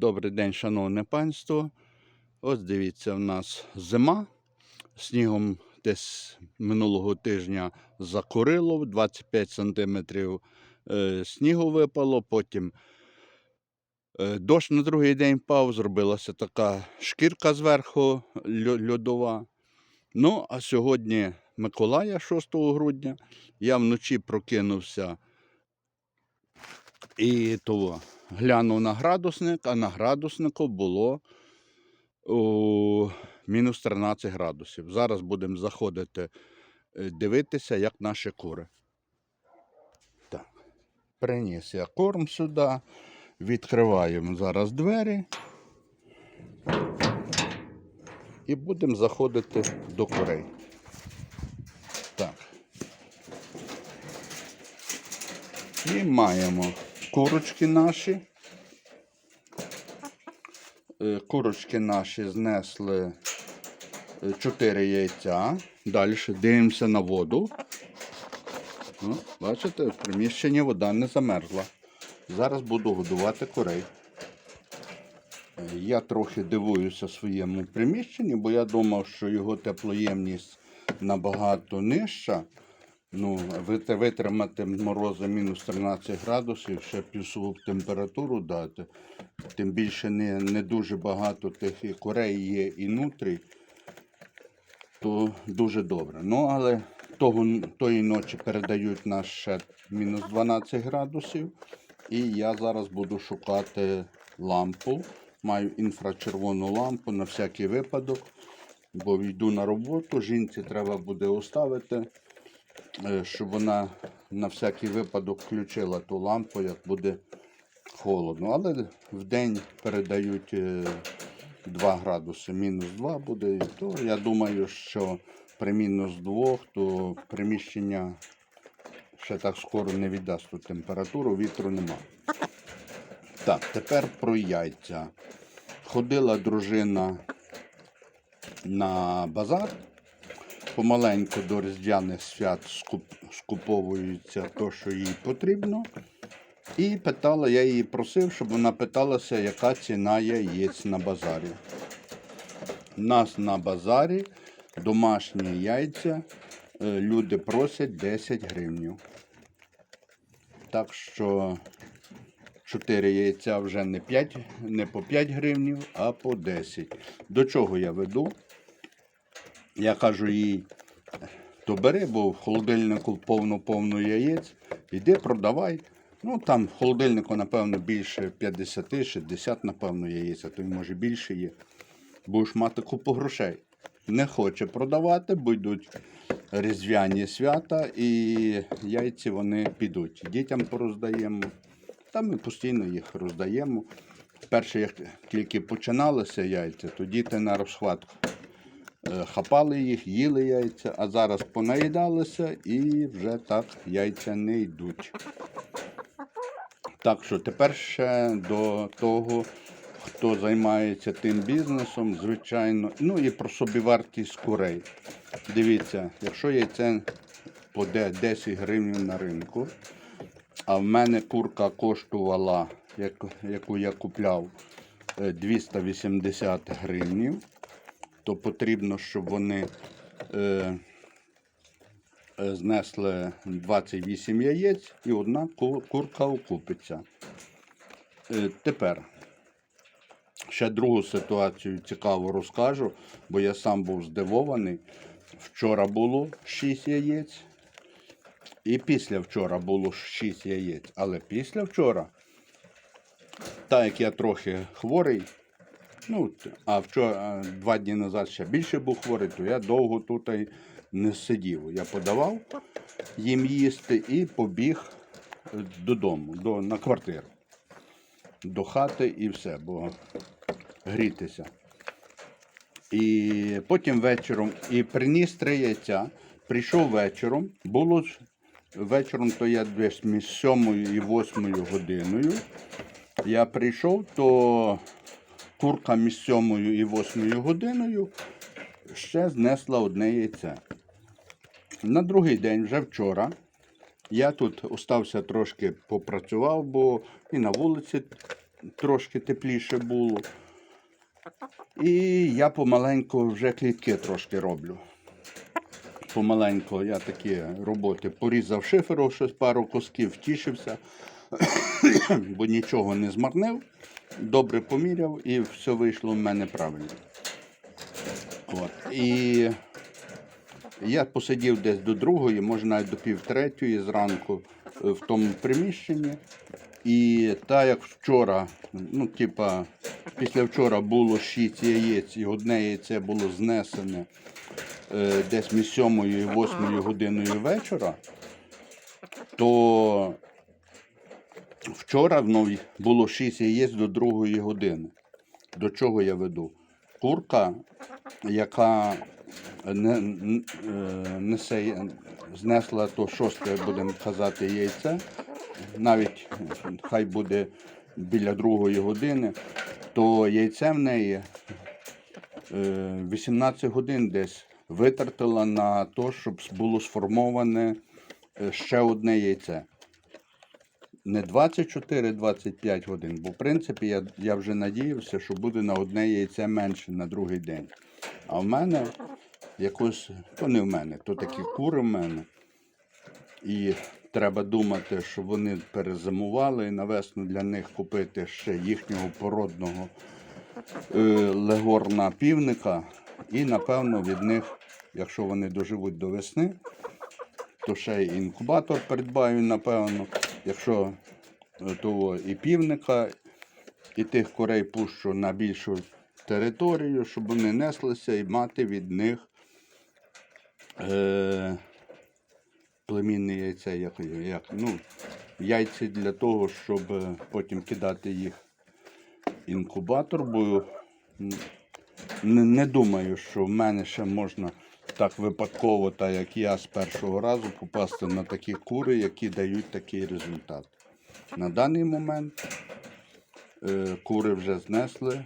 Добрий день, шановне панство. Ось дивіться, в нас зима. Снігом десь минулого тижня закурило, 25 сантиметрів е, снігу випало, потім е, дощ на другий день впав, зробилася така шкірка зверху льо- льодова. Ну, а сьогодні Миколая, 6 грудня, я вночі прокинувся і того глянув на градусник, а на градуснику було мінус 13 градусів. Зараз будемо заходити е, дивитися, як наші кури. Так. Приніс я корм сюди. Відкриваємо зараз двері. І будемо заходити до курей. Так. І маємо курочки наші. Е, Курочки наші знесли 4 яйця. Далі дивимося на воду. Ну, бачите, в приміщенні вода не замерзла. Зараз буду годувати курей. Е, Я трохи дивуюся своєму приміщенні, бо я думав, що його теплоємність набагато нижча. Ну, витримати морози мінус 13 градусів, ще плюсову температуру дати. Тим більше не, не дуже багато тих і курей є і нутрій, то дуже добре. Ну, але того, тої ночі передають нас ще мінус 12 градусів. І я зараз буду шукати лампу. Маю інфрачервону лампу на всякий випадок, бо йду на роботу. Жінці треба буде оставити, щоб вона на всякий випадок включила ту лампу, як буде холодно. Але в день передають е, 2 градуси, мінус 2 буде. І То я думаю, що при мінус 2 то приміщення ще так скоро не віддасть ту температуру, вітру нема. Так, тепер про яйця. Ходила дружина на базар. Помаленьку до різдвяних свят скуп- скуповується те, що їй потрібно. І питала, я її просив, щоб вона питалася, яка ціна яєць на базарі. У нас на базарі домашні яйця е, люди просять 10 гривнів. Так що 4 яйця вже не, 5, не по 5 гривнів, а по 10. До чого я веду? Я кажу їй, то бери, бо в холодильнику повно-повно яєць, іди продавай. Ну там в холодильнику, напевно, більше 50-60, напевно, яєць, а то й може більше є. Будеш мати купу грошей. Не хоче продавати, бо йдуть різдвяні свята, і яйці вони підуть. Дітям пороздаємо. Та ми постійно їх роздаємо. Перше, як тільки починалися яйця, то діти на розхватку хапали їх, їли яйця, а зараз понаїдалися і вже так яйця не йдуть. Так що тепер ще до того, хто займається тим бізнесом, звичайно, ну і про собівартість курей. Дивіться, якщо яйце по де- 10 гривень на ринку, а в мене курка коштувала, яку я купляв, е, 280 гривнів, то потрібно, щоб вони е, е, знесли 28 яєць і одна курка окупиться. Е, Тепер ще другу ситуацію цікаво розкажу, бо я сам був здивований. Вчора було 6 яєць, і після вчора було 6 яєць. Але після вчора, так як я трохи хворий, ну, а вчора, два дні назад ще більше був хворий, то я довго тут не сидів. Я подавав їм їсти і побіг е, додому, до, на квартиру. До хати і все, бо грітися. І потім вечором і приніс три яйця. Прийшов вечором. Було вечором, то я десь між 7 і 8 годиною. Я прийшов, то курка між 7 і 8 годиною ще знесла одне яйце. На другий день, вже вчора, я тут остався трошки попрацював, бо і на вулиці трошки тепліше було. І я помаленьку вже клітки трошки роблю. Помаленьку я такі роботи порізав шиферу, щось пару кусків втішився, бо нічого не змарнив, добре поміряв і все вийшло в мене правильно. От. І я посидів десь до другої, може навіть до півтретьої зранку е, в тому приміщенні. І так як вчора, ну, типа, після вчора було 6 яєць, і одне яйце було знесене е, десь між 7 і 8 годиною вечора, то вчора ну, було 6 яєць до 2 години. До чого я веду? Курка, яка не, е, несе, знесла то шосте, будемо казати, яйце, навіть е, хай буде біля другої години, то яйце в неї е, 18 годин десь витратила на те, щоб було сформоване е, ще одне яйце. Не 24-25 годин, бо в принципі я, я вже надіявся, що буде на одне яйце менше на другий день. А в мене якось, то не в мене, то такі кури в мене. І треба думати, що вони перезимували і на весну для них купити ще їхнього породного е, легорна півника. І напевно від них, якщо вони доживуть до весни, то ще й інкубатор придбаю, напевно. Якщо е, того і півника, і тих курей пущу на більшу територію, щоб вони неслися і мати від них е, племінне яйце, як, як, ну, яйця для того, щоб е, потім кидати їх інкубатор, бо не думаю, що в мене ще можна так випадково, так як я з першого разу попасти на такі кури, які дають такий результат. На даний момент е, кури вже знесли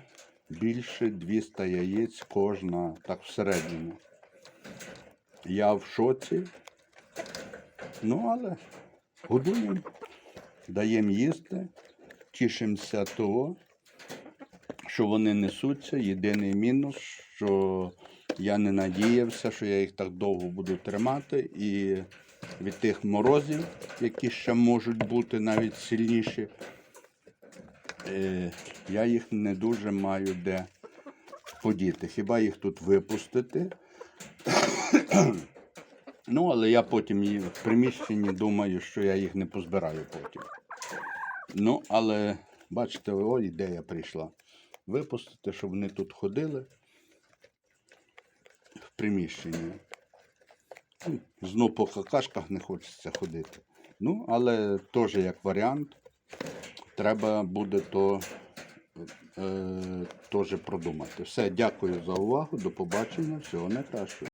більше 200 яєць кожна, так в середньому. Я в шоці. Ну, але годуємо, даємо їсти, тішимося того, що вони несуться. Єдиний мінус, що я не надіявся, що я їх так довго буду тримати. І від тих морозів, які ще можуть бути навіть сильніші, е, я їх не дуже маю де подіти. Хіба їх тут випустити? Ну, але я потім в приміщенні думаю, що я їх не позбираю потім. Ну, але бачите, о, ідея прийшла. Випустити, щоб вони тут ходили в приміщенні. Знову Знов по какашках не хочеться ходити. Ну, але теж як варіант, треба буде то е, теж продумати. Все, дякую за увагу, до побачення, всього найкращого.